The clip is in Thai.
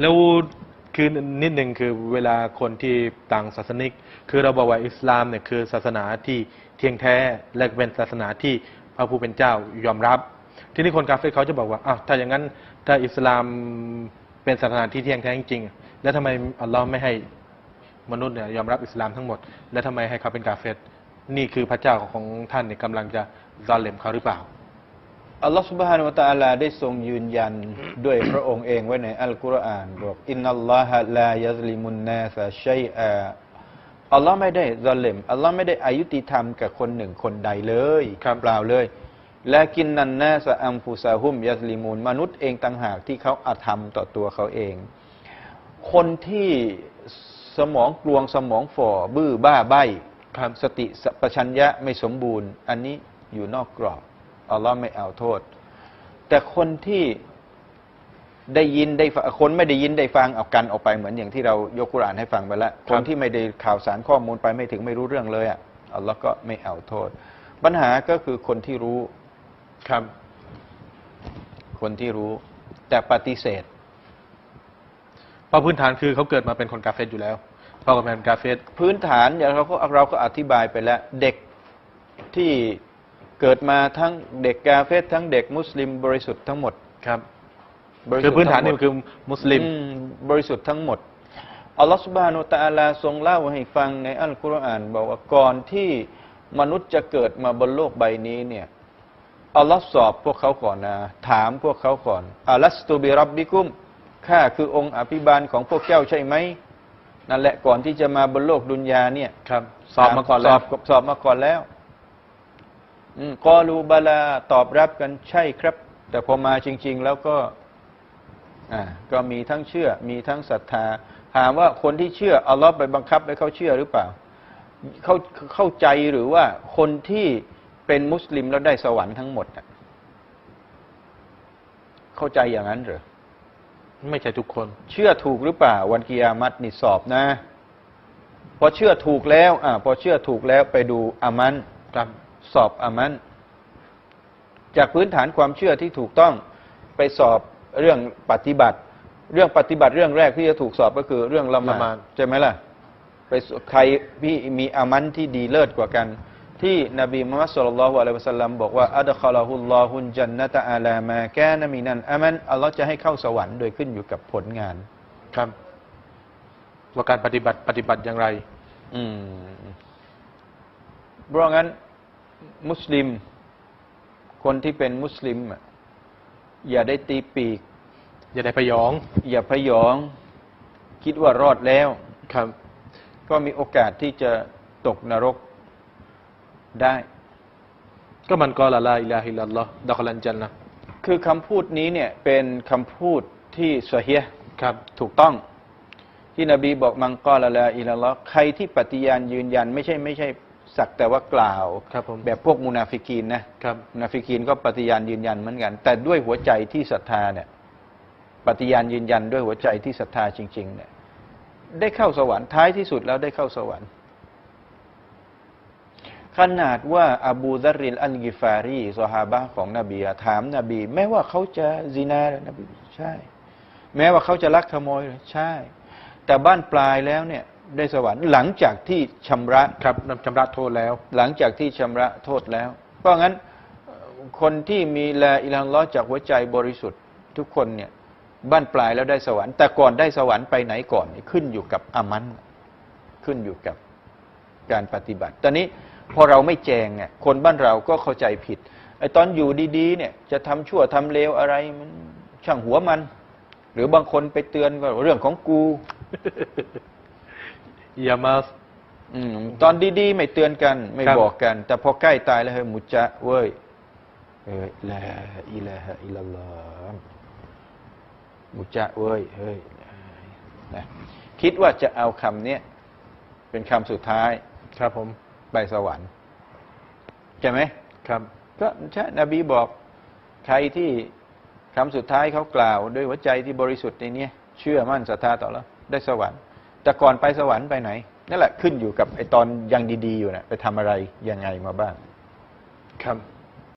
แล้วคือนิดหนึ่งคือเวลาคนที่ต่างศาสนิก คือเราบอกว่าอิสลามเนี่ยคือศาสนาที่เที่ยงแท้และเป็นศาสนาที่พระผู้เป็นเจ้ายอมรับ ทีนี้คนกาเฟรเขาจะบอกว่าอ้าวถ้าอย่างนั้นถ้าอิสลามเป็นศาสนาที่เที่ยงแท้จริงๆแล้วทำไมอัลลอฮ์ไม่ให้มนุษย์เนี่ยยอมรับอิสลามทั้งหมด แล้วทำไมให้เขาเป็นกาเฟรนี่คือพระเจ้าของท่านเนี่ยกำลังจะซาเลมเขาหรือเปล่า อัลลอฮฺ سبحانه และ تعالى ได้ทรงยืนยันด้วยพระองค์เองไว้ในอัลกุรอานบอกอินนัลลอฮะลายัซลิมุนนาสชัยอาอัลลอฮ์ไม่ได้ซาเลมอัลลอฮ์ไม่ได้อายุติธรรมกับคนหนึ่งคนใดเลย ครับ เปล่าเลยและกินนันนาสอัมฟุซาฮุมยัซลิมูนมนุษย์เองต่างหากที่เขาอาธรรมต่อตัวเขาเอง คนที่สมองกลวงสมองฝ่อบื้อบ้าใบ ครับ สติสัปชัญญะไม่สมบูรณ์ อันนี้อยู่นอกกรอบ อัลลอฮ์ไม่เอาโทษ แต่คนที่ได้ยินได้ฟังคนไม่ได้ยินได้ฟังเอากันออกไปเหมือนอย่างที่เรายกกุรอานให้ฟังไปแล้วคครับนที่ไม่ได้ข่าวสารข้อมูลไปไม่ถึงไม่รู้เรื่องเลยอะอัลลอฮ์ก็ไม่เอาโทษ ปัญหาก็คือคนที่รู้ครับ คนที่รู้ แต่ปฏิเสธเพราะพื้นฐานคือเขาเกิดมาเป็นคนกาเฟรอยู่แล้วพ่อกับแม่เป็นกาเฟรพื้นฐานอย่างเราก็เราก็อธิบายไปแล้ว เด็กที่ เกิดมาทั้งเด็กกาเฟสทั้งเด็กมุสลิมบริสุทธิ์ทั้งหมดครับบริคืสุอทธิ์พื้นฐานทั้นี่งหมดคือมุสลิมอืมบริสุทธิ์ทั้งหมดอัลลอฮฺสุบฮานุตะอาลาทรงเล่าให้ฟังในอัลกุรอาน บอกว่าก่อนที่มนุษย์จะเกิดมาบนโลกใบนี้เนี่ยอัลลอฮ์สอบพวกเขาก่อนนะถามพวกเขาก่อนอัลัสตูบิรับบิกุมข้าคือองค์อภิบาลของพวกเจ้าใช่ไหมนั่นแหละก่อนที่จะมาบนโลกดุนยาเนี่ยครับ สอบมาก่อนสแล้อวบสอบมาก่อนแล้วอืม กอลูบาลาตอบรับกันใช่ครับ แต่พอมาจริง ๆ แล้วก็อ่าก็มีทั้งเชื่อ มีทั้งศรัทธาถามว่าคนที่เชื่ออัลลอฮ์ไปบังคับให้เขาเชื่อหรือเปล่าเข้าเข้าใจหรือว่าคนที่เป็นมุสลิมแล้วได้สวรรค์ทั้งหมดน่ะเข้าใจอย่างนั้นเหรอไม่ใช่ทุกคน เชื่อถูกหรือเปล่า วันกิยามัตนี่สอบนะ พอเชื่อถูกแล้ว อ่า พอเชื่อถูกแล้วไปดูอามันครับ สอบอามัน จากพื้นฐานความเชื่อที่ถูกต้องไปสอบเรื่องปฏิบัติ เรื่องปฏิบัติเรื่องแรกที่จะถูกสอบก็คือเรื่องละหละหมามาดดใช่ไหมล่ะไปสใครพี่มีอามันที่ดีเลิศกว่ากัน ที่นบีมุฮัมมัดสุลลัลลอฮุอะลัยฮิวะสัลลัมบอกว่าอัดคอลาฮุลลอฮุนจันนตะอาลามาแกนมินันอามันอัลลอฮ์จะให้เข้าสวรรค์โดยขึ้นอยู่กับผลงาน ครับว่าการปฏิบัติปฏิบัติอย่างไร อืมเพราะงั้น มุสลิม คนที่เป็นมุสลิมอะอย่าได้ตีปีก อย่าได้พยอง อย่าพยอง คิดว่ารอดแล้วครับ ก็มีโอกาสที่จะตกนรกได้ ก็มันก็ละลาอิลาฮิลลัลลอฮ์ดะคอลันจันนะคือคำพูดนี้เนี่ยเป็นคำพูดที่สเฮียห์ครับ ถูกต้อง ที่นบีบอกมังกอละลาอิลลัลลอฮ์ใครที่ปฏิญาณยืนยัน ไม่ใช่ไม่ใช่ สักแต่ว่ากล่าวครับผมแบบพวกมุนาฟิกีนนะครับมุนาฟิกีนก็ปฏิญาณยืนยันเหมือนกัน แต่ด้วยหัวใจที่ศรัทธาเนี่ยปฏิญาณยืนยันด้วยหัวใจที่ศรัทธาจริง ๆ เนี่ย ได้เข้าสวรรค์ท้ายที่สุดแล้วได้เข้าสวรรค์ ขนาดว่าอบูซาริลอัลกิฟารีซอฮาบะห์ของนบีอะถามนบี แม้ว่าเขาจะซินาเหรอนบีใช่ แม้ว่าเขาจะลักขโมยเหรอใช่ แต่บ้านปลายแล้วเนี่ย ได้สวรรค์หลังจากที่ชำระครับนำชำระโทษแล้ว หลังจากที่ชำระโทษแล้ว เพราะงั้นเอ่อคนที่มีลาอิลาฮ์ลอฮ์จากหัวใจบริสุทธิ์ทุกคนเนี่ยบ้านปลายแล้วได้สวรรค์ แต่ก่อนได้สวรรค์ไปไหนก่อนนี่ขึ้นอยู่กับอามันขึ้นอยู่กับการปฏิบัติ ตอนนี้พอเราไม่แจงเนี่ยคนบ้านเราก็เข้าใจผิดไอ้ตอนอยู่ดีๆเนี่ยจะทำชั่วทำเลวอะไรมันช่างหัวมัน หรือบางคนไปเตือนก็เรื่องของกู อย่ามา อืมตอนดีๆ ไม่เตือนกัน ไม่ครับ บอกกัน แต่พอใกล้ตายแล้วเฮ้ยมุจจะเว้ยเอ้ยลาอิลาฮะอิลลัลลอฮ์มุจจะเว้ยเฮ้ยนะคิดว่าจะเอาคำเนี้ยเป็นคำสุดท้ายครับผม ไปสวรรค์ใช่ไหม ครับ ก็ใช่นบีบอกใครที่คำสุดท้ายเขากล่าว ด้วยหัวใจที่บริสุทธิ์ในเนี้ยเชื่อมั่นศรัทธาต่อแล้วได้สวรรค์ แต่ก่อนไปสวรรค์ไปไหนนั่นแหละขึ้นอยู่กับไอตอนยังดีๆอยู่นะไปทำอะไรยังไงมาบ้างครับ